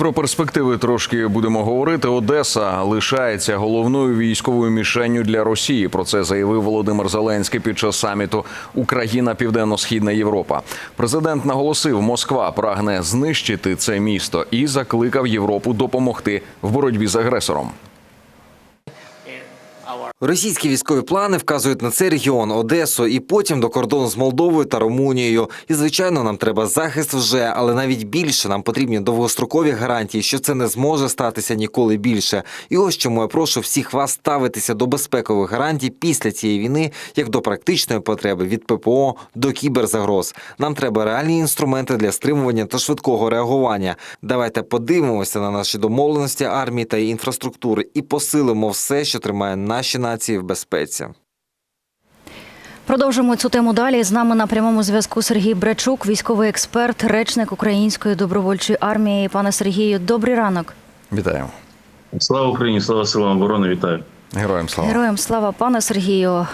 Про перспективи трошки будемо говорити. Одеса лишається головною військовою мішенню для Росії. Про це заявив Володимир Зеленський під час саміту Україна Південно-Східна Європа. Президент наголосив, Москва прагне знищити це місто і закликав Європу допомогти в боротьбі з агресором. Російські військові плани вказують на цей регіон Одесу і потім до кордону з Молдовою та Румунією. І звичайно, нам треба захист вже, але навіть більше нам потрібні довгострокові гарантії, що це не зможе статися ніколи більше. І ось чому я прошу всіх вас ставитися до безпекових гарантій після цієї війни, як до практичної потреби від ППО до кіберзагроз. Нам треба реальні інструменти для стримування та швидкого реагування. Давайте подивимося на наші домовленості армії та інфраструктури і посилимо все, що тримає наші нації в безпеці. Продовжимо цю тему далі. З нами на прямому зв'язку Сергій Брачук, військовий експерт, речник Української добровольчої армії. Пане Сергію, добрий ранок. Вітаємо Слава Україні, слава силам оборони, вітаю. героям слава. Героям слава, пане Сергію.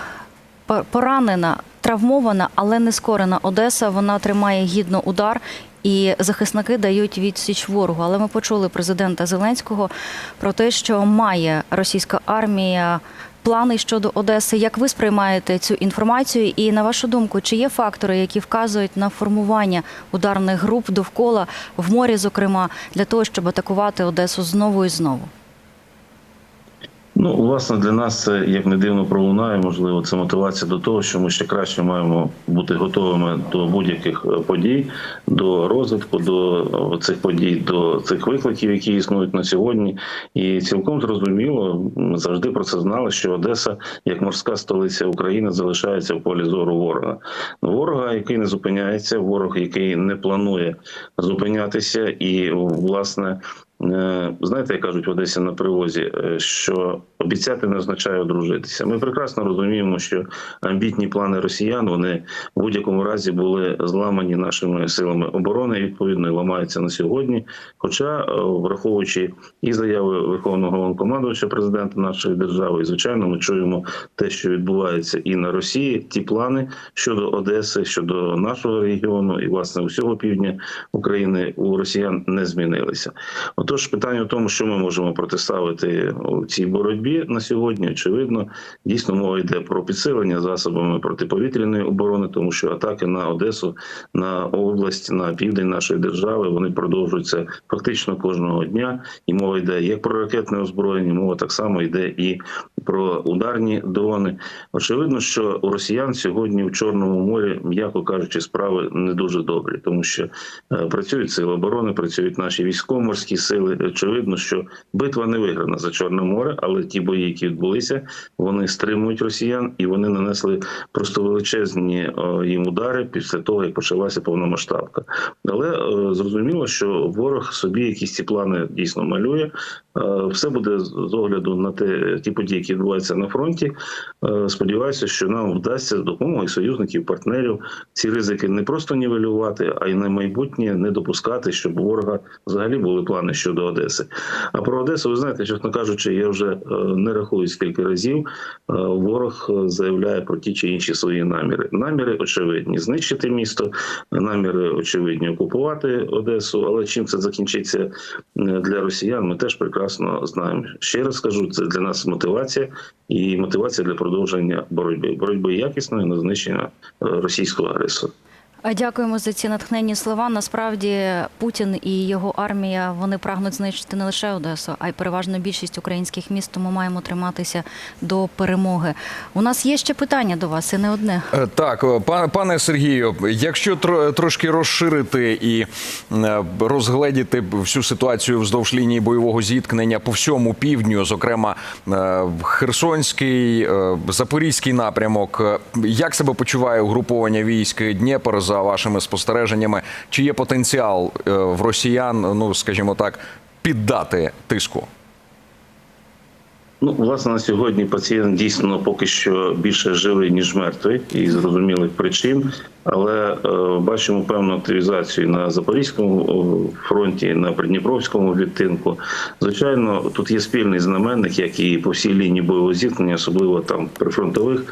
По- Поранена, травмована, але не скорена Одеса. Вона тримає гідно удар. І захисники дають відсіч ворогу. Але ми почули президента Зеленського про те, що має російська армія плани щодо Одеси. Як ви сприймаєте цю інформацію? І на вашу думку, чи є фактори, які вказують на формування ударних груп довкола в морі, зокрема, для того, щоб атакувати Одесу знову і знову? Ну, власне, для нас це як не дивно пролунає. Можливо, це мотивація до того, що ми ще краще маємо бути готовими до будь-яких е, подій, до розвитку, до е, цих подій, до цих викликів, які існують на сьогодні. І цілком зрозуміло, ми завжди про це знали, що Одеса, як морська столиця України, залишається в полі зору ворога. Ворога, який не зупиняється, ворог, який не планує зупинятися, і власне. Е, Знаєте, як кажуть в Одесі на привозі, е, що обіцяти не означає одружитися. Ми прекрасно розуміємо, що амбітні плани росіян вони в будь-якому разі були зламані нашими силами оборони. Відповідно, і ламаються на сьогодні. Хоча, е, враховуючи і заяви Верховного Головнокомандувача президента нашої держави, і звичайно, ми чуємо те, що відбувається і на Росії. Ті плани щодо Одеси, щодо нашого регіону і власне усього півдня України у росіян не змінилися. Отож, питання в тому, що ми можемо протиставити у цій боротьбі на сьогодні. Очевидно, дійсно мова йде про підсилення засобами протиповітряної оборони, тому що атаки на Одесу, на область, на південь нашої держави вони продовжуються фактично кожного дня. І мова йде як про ракетне озброєння, мова так само йде і про ударні дрони. Очевидно, що у росіян сьогодні в Чорному морі, м'яко кажучи, справи не дуже добрі, тому що е, працюють сили оборони, працюють наші військово-морські сили. Очевидно, що битва не виграна за Чорне море, але ті бої, які відбулися, вони стримують росіян і вони нанесли просто величезні е, їм удари після того, як почалася повномасштабка. Але е, зрозуміло, що ворог собі якісь ці плани дійсно малює. Все буде з огляду на те, ті події, які відбуваються на фронті. Е, Сподіваюся, що нам вдасться з допомогою союзників, партнерів ці ризики не просто нівелювати, а й на майбутнє не допускати, щоб ворога взагалі були плани щодо Одеси. А про Одесу, ви знаєте, чесно кажучи, я вже е, не рахую скільки разів. е, Ворог заявляє про ті чи інші свої наміри. Наміри очевидні: знищити місто, наміри очевидні окупувати Одесу. Але чим це закінчиться для росіян, ми теж прекрасно знаємо. Ще раз скажу, це для нас мотивація і мотивація для продовження боротьби, боротьби якісної на знищення е, російського агресора. Дякуємо за ці натхненні слова. Насправді Путін і його армія вони прагнуть знищити не лише Одесу, а й переважно більшість українських міст. Тому маємо триматися до перемоги. У нас є ще питання до вас, і не одне. Е, Так, па- пане Сергію, якщо трошки розширити і е, розгледіти всю ситуацію вздовж лінії бойового зіткнення по всьому півдню, зокрема е, Херсонський, Запорізький напрямок, як себе почуває угруповання військ Дніпр за вашими спостереженнями? Чи є потенціал е, в росіян, ну скажімо так, піддати тиску? Ну, власне, на сьогодні пацієнт дійсно поки що більше живий, ніж мертвий, і зрозумілих причин. Але е, бачимо певну активізацію на Запорізькому фронті, на Придніпровському відтинку. Звичайно, тут є спільний знаменник, як і по всій лінії бойового зіткнення, особливо там при фронтових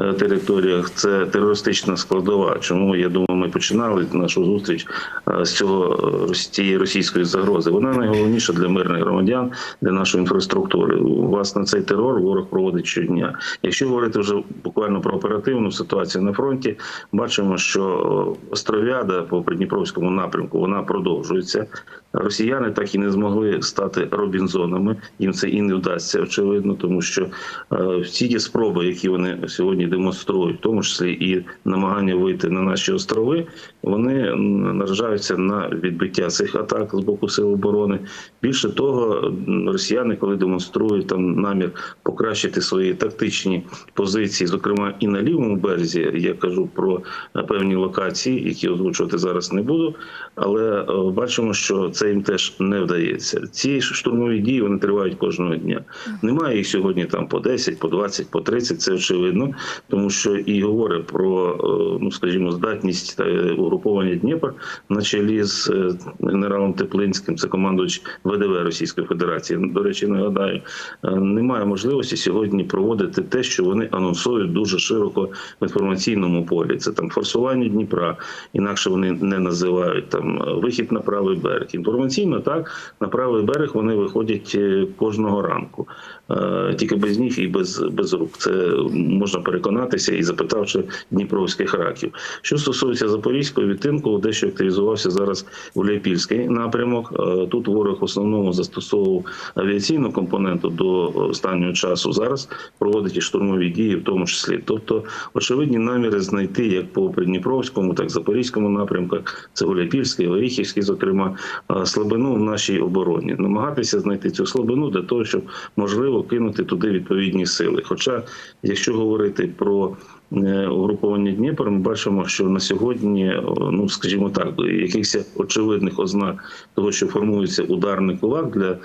е, територіях. Це терористична складова. Чому я думаю, ми починали нашу зустріч е, з цього е, з цієї російської загрози. Вона найголовніша для мирних громадян, для нашої інфраструктури. Власне, цей терор ворог проводить щодня. Якщо говорити вже буквально про оперативну ситуацію на фронті, бачимо, що Остров'яда по Придніпровському напрямку вона продовжується. Росіяни так і не змогли стати Робінзонами. Їм це і не вдасться, очевидно, тому що е, всі ті спроби, які вони сьогодні демонструють, в тому числі і намагання вийти на наші острови, вони наражаються на відбиття цих атак з боку сил оборони. Більше того, росіяни, коли демонструють там намір покращити свої тактичні позиції, зокрема і на лівому березі, я кажу про е, певні локації, які озвучувати зараз не буду, але е, бачимо, що це їм теж не вдається. Ці штурмові дії вони тривають кожного дня. Немає їх сьогодні там по 10, по 20, по 30, Це очевидно, тому що і говорить про е, ну скажімо здатність та угруповання Дніпр на чолі з генералом Теплинським. Це командувач ВДВ Російської Федерації. До речі, нагадаю, е, немає можливості сьогодні проводити те, що вони анонсують дуже широко в інформаційному полі. Це там форсування Дніпра, інакше вони не називають там е, вихід на правий берег. Інформаційно так на правий берег вони виходять е, кожного ранку, тільки без ніг і без, без рук. Це можна переконатися і запитавши дніпровських раків. Що стосується запорізького відтинку, дещо активізувався зараз Гуляйпільський напрямок. Е, Тут ворог в основному застосовував авіаційну компоненту до останнього часу. Зараз проводить і штурмові дії, в тому числі. Тобто, очевидні наміри знайти як по Придніпровському, так і Запорізькому напрямках. Це Гуляйпільський, Оріхівський, зокрема, е, слабину в нашій обороні. Намагатися знайти цю слабину для того, щоб можливо кинути туди відповідні сили. Хоча, якщо говорити про е, угруповання Дніпр, ми бачимо, що на сьогодні, ну скажімо так, якихось очевидних ознак того, що формується ударний кулак для е,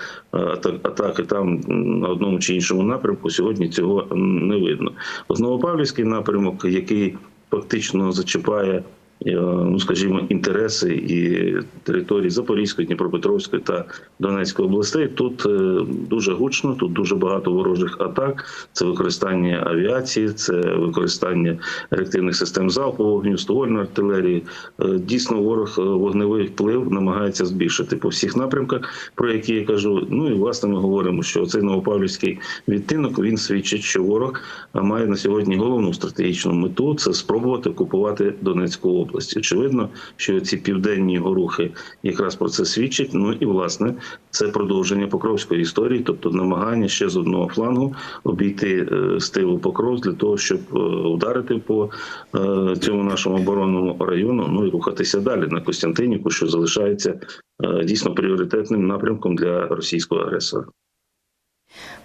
атаки там на одному чи іншому напрямку, сьогодні цього не видно. От Новопавлівський напрямок, який фактично зачіпає. Е, Ну, скажімо, інтереси і території Запорізької, Дніпропетровської та Донецької областей. Тут е, дуже гучно, тут дуже багато ворожих атак. Це використання авіації, це використання реактивних систем залпового вогню, ствольної артилерії. Е, Дійсно, ворог вогневий вплив намагається збільшити по всіх напрямках, про які я кажу. Ну і власне ми говоримо, що цей новопавлівський відтинок він свідчить, що ворог має на сьогодні головну стратегічну мету це спробувати окупувати Донецьку область. Очевидно, що ці південні рухи якраз про це свідчать. Ну і власне це продовження покровської історії, тобто намагання ще з одного флангу обійти е, з тилу покров для того, щоб е, ударити по е, цьому нашому оборонному району. Ну і рухатися далі на Костянтинівку, що залишається е, дійсно пріоритетним напрямком для російського агресора.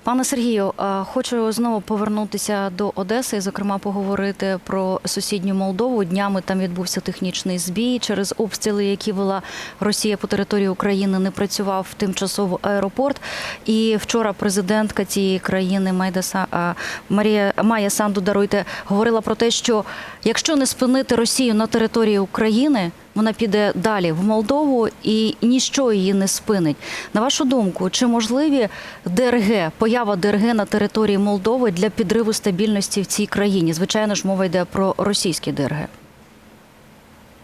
Пане Сергію, хочу знову повернутися до Одеси, зокрема, поговорити про сусідню Молдову. Днями там відбувся технічний збій через обстріли, які вела Росія по території України. Не працював тимчасово аеропорт. І вчора президентка цієї країни Майда Са- е, Марія Майя Санду даруйте говорила про те, що якщо не спинити Росію на території України. Вона піде далі в Молдову і ніщо її не спинить. На вашу думку, чи можливі ДРГ, поява ДРГ на території Молдови для підриву стабільності в цій країні? Звичайно ж, мова йде про російські ДРГ.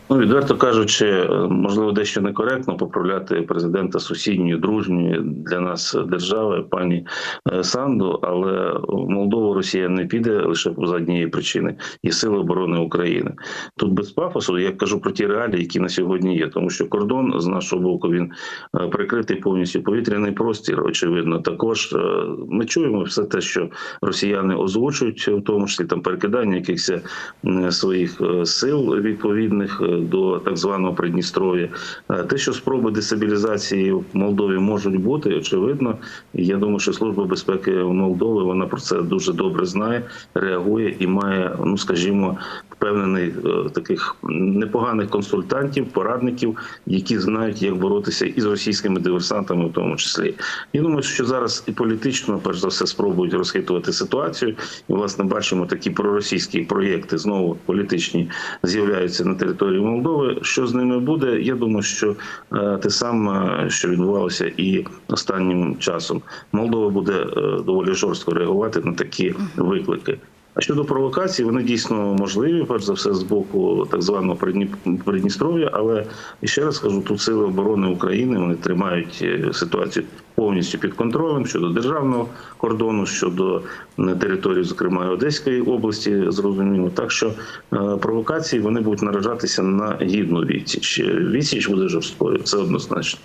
Ну, відверто кажучи, е, можливо, дещо некоректно поправляти президента сусідньої дружньої для нас держави, пані е, Санду, але в Молдову Росія не піде лише з однієї причини і сили оборони України. Тут без пафосу я кажу про ті реалії, які на сьогодні є, тому що кордон з нашого боку він е, прикритий повністю повітряний простір. Очевидно, також ми чуємо все те, що росіяни озвучують, в тому числі там перекидання якихось своїх сил відповідних. До так званого Придністров'я. Е, Те, що спроби дестабілізації в Молдові можуть бути, очевидно. Я думаю, що служба безпеки Молдови вона про це дуже добре знає, реагує і має, ну скажімо, впевнений е, таких непоганих консультантів, порадників, які знають, як боротися із російськими диверсантами, в тому числі. Я думаю, що зараз і політично, перш за все, спробують розхитувати ситуацію. І власне бачимо такі проросійські проєкти знову політичні з'являються на території Молдови. Що з ними буде? Я думаю, що е, те саме, що відбувалося і останнім часом, Молдова буде е, доволі жорстко реагувати на такі виклики. А щодо провокацій, вони дійсно можливі, перш за все, з боку так званого Придні- Придністров'я. Але ще раз скажу, тут сили оборони України вони тримають е, ситуацію повністю під контролем щодо державного кордону, щодо е, території, зокрема Одеської області, зрозуміло. Так що е, провокації вони будуть наражатися на гідну відсіч. Відсіч буде жорсткою, це однозначно.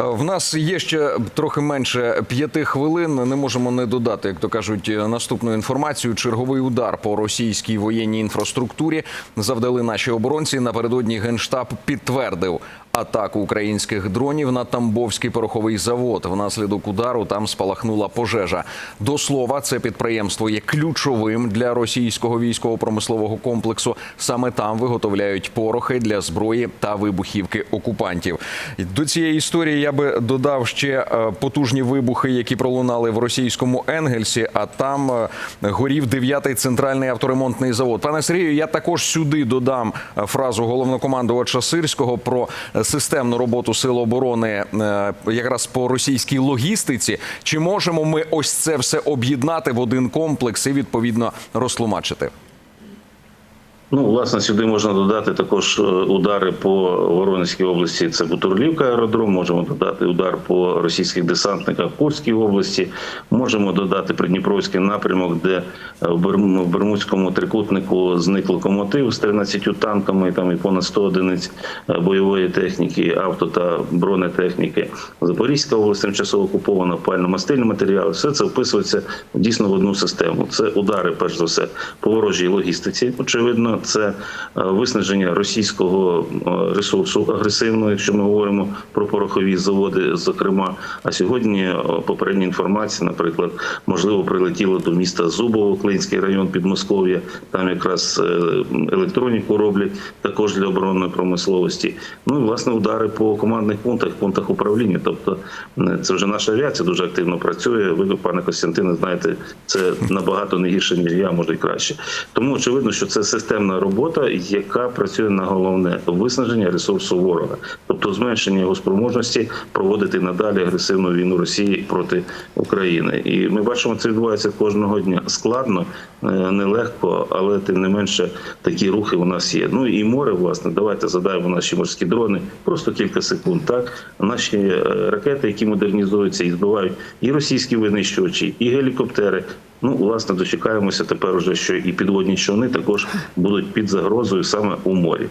Е, В нас є ще трохи менше п'яти хвилин. Не можемо не додати, як то кажуть, наступну інформацію. Черговий удар по російській воєнній інфраструктурі завдали наші оборонці. Напередодні генштаб підтвердив атаку українських дронів на Тамбовський пороховий завод. Внаслідок удару там спалахнула пожежа. До слова, це підприємство є ключовим для російського військово-промислового комплексу. Саме там виготовляють порохи для зброї та вибухівки окупантів. До цієї історії я би додав ще е, потужні вибухи, які пролунали в російському Енгельсі. А там е, горів 9-й центральний авторемонтний завод. Пане Сергію, я також сюди додам е, фразу головнокомандувача Сирського про системну роботу сил оборони е, якраз по російській логістиці. Чи можемо ми ось це все об'єднати в один комплекс і відповідно розтлумачити? Ну, власне, сюди можна додати також е, удари по Воронезькій області. Це Бутурлівка аеродром. Можемо додати удар по російських десантниках Курській області. Можемо додати Придніпровський напрямок, де е, в Берм- Бермудському трикутнику зник локомотив з 13 танками, там і понад 100 одиниць е, бойової техніки, авто та бронетехніки. Запорізька область тимчасово окупована, пально-мастильні матеріали. Все це вписується дійсно в одну систему. Це удари, перш за все, по ворожій логістиці. Очевидно, це е, виснаження російського е, ресурсу агресивного, якщо ми говоримо про порохові заводи, зокрема. А сьогодні е, попередня інформація, наприклад, можливо, прилетіло до міста Зубово, Клинський район Підмосков'я. Там якраз електроніку роблять також для оборонної промисловості. Ну і власне удари по командних пунктах, пунктах управління. Тобто це вже наша авіація дуже активно працює. Ви, пане Костянтине, знаєте, це набагато не гірше ніж я, може й краще. Тому очевидно, що це системна робота, яка працює на головне виснаження ресурсу ворога, тобто зменшення його спроможності проводити надалі агресивну війну Росії проти України. І ми бачимо, це відбувається кожного дня. Складно, е, нелегко, але тим не менше такі рухи у нас є. Ну і море, власне, давайте задаємо наші морські дрони просто кілька секунд. Так наші е, ракети, які модернізуються і збивають і російські винищувачі, і гелікоптери. Ну, власне, дочекаємося тепер уже, що і підводні човни також будуть під загрозою саме у морі.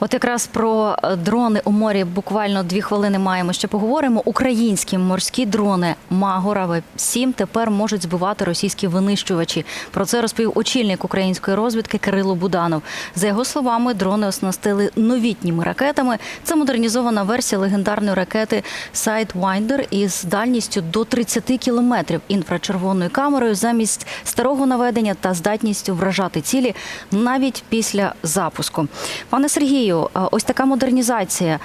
От якраз про е, дрони у морі буквально дві хвилини маємо. Ще поговоримо. Українські морські дрони Магора 7 тепер можуть збивати російські винищувачі. Про це розповів очільник української розвідки Кирило Буданов. За його словами, дрони оснастили новітніми ракетами. Це модернізована версія легендарної ракети Sidewinder із дальністю до 30 кілометрів інфрачервоною камерою замість старого наведення та здатністю вражати цілі навіть після запуску. Пане Сергію, ось така модернізація.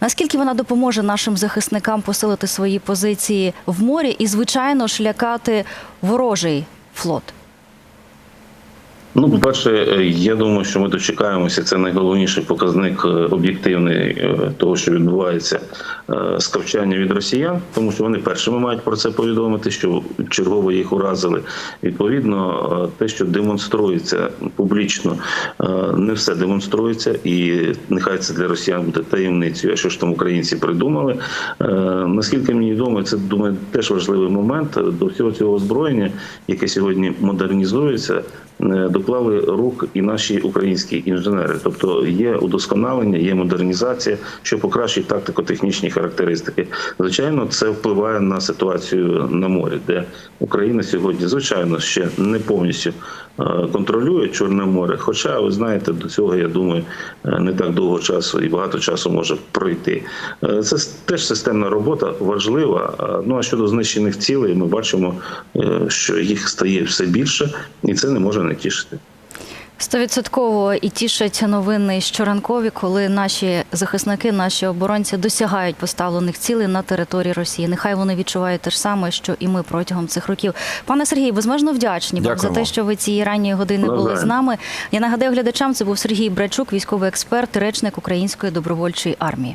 Наскільки вона допоможе нашим захисникам посилити свої позиції в морі і, звичайно, шлякати ворожий флот? Ну, по-перше, е, я думаю, що ми дочекаємося. Це найголовніший показник е, об'єктивний е, того, що відбувається скавчання від росіян, тому що вони першими мають про це повідомити, що чергово їх уразили. Відповідно, те, що демонструється публічно, не все демонструється, і нехай це для росіян буде таємницею. А що ж там українці придумали? Наскільки мені відомо, це думаю, теж важливий момент до всього цього озброєння, яке сьогодні модернізується. е, доклали рук і наші українські інженери. Тобто є удосконалення, є модернізація, що покращить тактико-технічні характеристики. Звичайно, це впливає на ситуацію на морі, де Україна сьогодні, звичайно, ще не повністю е, контролює Чорне море. Хоча, ви знаєте, до цього я думаю, е, не так довго часу і багато часу може пройти. Е, Це теж системна робота важлива. Ну а щодо знищених цілей, ми бачимо, що їх стає все більше, і це не може не тішити. Стовідсотково і тішать новини щоранкові, коли наші захисники, наші оборонці досягають поставлених цілей на території Росії. Нехай вони відчувають те ж саме, що і ми протягом цих років. Пане Сергію, безмежно вдячні вам за те, що ви цієї ранньої години були з нами. Я нагадаю глядачам, це був Сергій Брачук, військовий експерт, речник Української добровольчої армії.